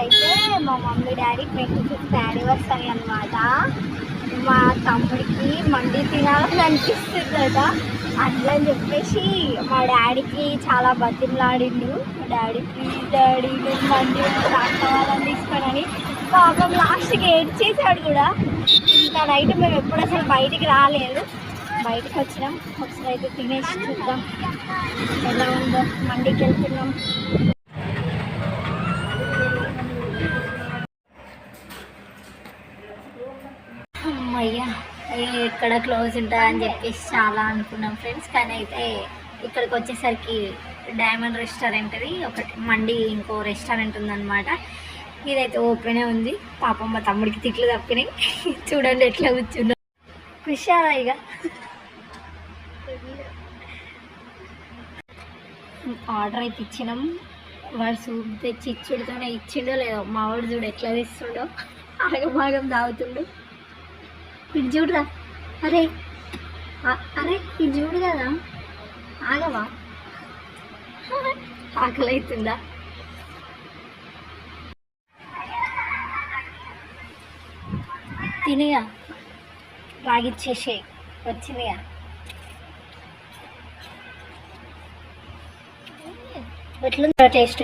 అయితే మా mummy daddy twenty fifth anniversary అనమాట మా తమ్ముడికి మండి తినాలని అనిపిస్తుంది కదా. అట్లా అని చెప్పేసి మా డాడీకి చాలా బతిమలాడిండు. మా డాడీ ప్లీజ్ డాడీ నేను మండి కావాలని తీసుకోనని పాపం లాస్ట్కి ఏడ్చేసాడు కూడా. ఇంత నైట్ మేము ఎప్పుడు అసలు బయటికి రాలేదు. బయటకు వచ్చినాం. ఒకసారి అయితే తినేసి చూద్దాం. ఎలా ఉందో? మండికి వెళ్తున్నాం. అయ్యా ఎక్కడ క్లోజ్ ఉంటుందా అని చెప్పేసి చాలా అనుకున్నాం ఫ్రెండ్స్ కానీ అయితే ఇక్కడికి వచ్చేసరికి డైమండ్ రెస్టారెంట్ది ఒకటి మండి ఇంకో రెస్టారెంట్ ఉందన్నమాట. ఇదైతే ఓపెనే ఉంది. పాపం మా తమ్ముడికి తిట్లు తప్పినాయి. చూడండి ఎట్లా కూర్చున్నా. ఖుషారా ఇక. ఆర్డర్ అయితే ఇచ్చినాం. వాడు సూప్ తెచ్చి ఇచ్చుడుతోనే ఇచ్చిండో లేదో మా వాడు చూడు ఎట్లా తెస్తుండో. ఆగమాగం తాగుతుండు ఇది చూడరా అరే అరే ఇది చూడు కదా. ఆగవా? ఆకలి అవుతుందా తినగా రాగిచ్చేసే వచ్చిందిగా ఎట్లుందా టేస్ట్?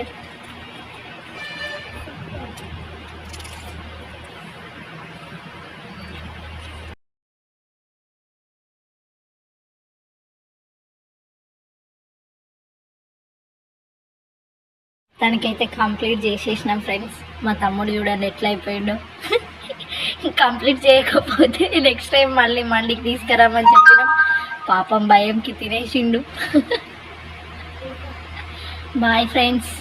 తనకైతే కంప్లీట్ చేసేసినాం ఫ్రెండ్స్. మా తమ్ముడు చూడండి ఎట్లా అయిపోయాడు. కంప్లీట్ చేయకపోతే నెక్స్ట్ టైం మళ్ళీ మండికి తీసుకురామని చెప్పినాం. పాపం భయంకి తినేసిండు. Bye friends.